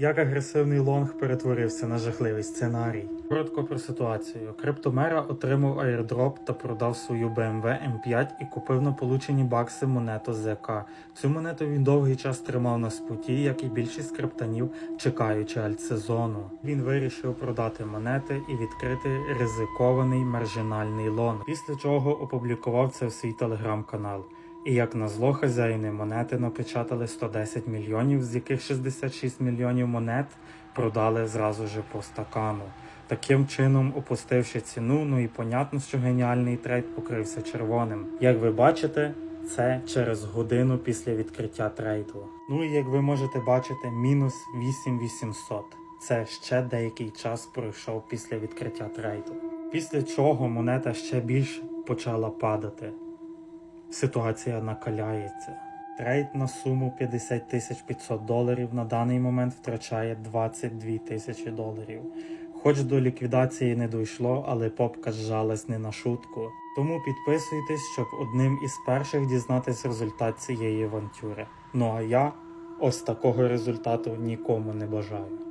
Як агресивний лонг перетворився на жахливий сценарій. Коротко про ситуацію. Криптомера отримав аірдроп та продав свою BMW M5 і купив на получені бакси монету ЗК. Цю монету він довгий час тримав на спуті, як і більшість криптанів, чекаючи альтсезону. Він вирішив продати монети і відкрити ризикований маржинальний лонг, після чого опублікував це в свій телеграм-канал. І як назло, хазяїни монети напечатали 110 мільйонів, з яких 66 мільйонів монет продали зразу же по стакану. Таким чином, опустивши ціну, ну і понятно, що геніальний трейд покрився червоним. Як ви бачите, це через годину після відкриття трейду. Ну і як ви можете бачити, мінус 8800. Це ще деякий час пройшов після відкриття трейду. Після чого монета ще більше почала падати. Ситуація накаляється. Трейд на суму 50 тисяч 500 доларів на даний момент втрачає 22 тисячі доларів. Хоч до ліквідації не дійшло, але попка зжалась не на шутку. Тому підписуйтесь, щоб одним із перших дізнатись результат цієї авантюри. Ну а я ось такого результату нікому не бажаю.